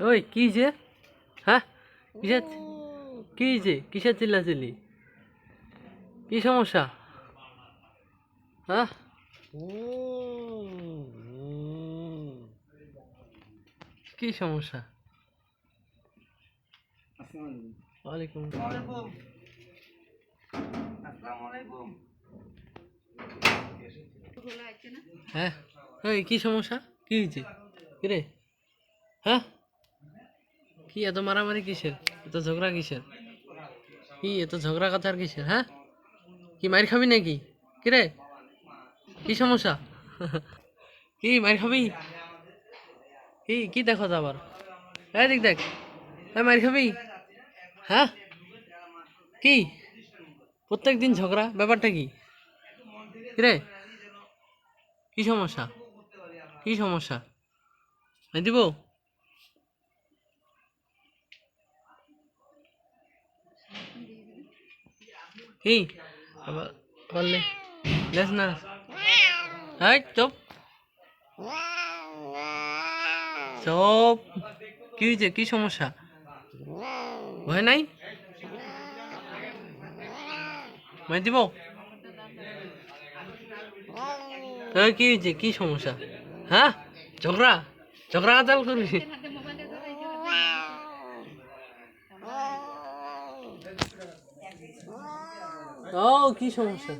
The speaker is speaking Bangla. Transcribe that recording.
ওই কি যে? হ্যাঁ? কিসের কি যে? কিসের চিল্লাচিল্লি? কি সমস্যা? হ্যাঁ? কি সমস্যা? ওয়ালাইকুম হ্যাঁ? ওই কি সমস্যা? কি হয়েছে? কিরে? হ্যাঁ? কি এত মারামারি কিসের? এত ঝগড়া কিসের? কি এত ঝগড়া কথার কিসের হ্যাঁ? কি মার খাবি নাকি? কিরে কি সমস্যা? কি মার খাবি? কি কি দেখো আবার? এই দেখ দেখ। এই মার খাবি? হ্যাঁ? কি? প্রত্যেক দিন ঝগড়া? ব্যাপারটা কি? কিরে কি সমস্যা? কি সমস্যা? দিব কি? বললে লেস না। হাই চুপ। কি হয়েছে? কি সমস্যা? ভয় নাই? মাই দিব? হ্যাঁ কি হয়েছে? কি সমস্যা? হ্যাঁ? ঝগড়া? ঝগড়া চাল করবি? ও কি সমস্যা?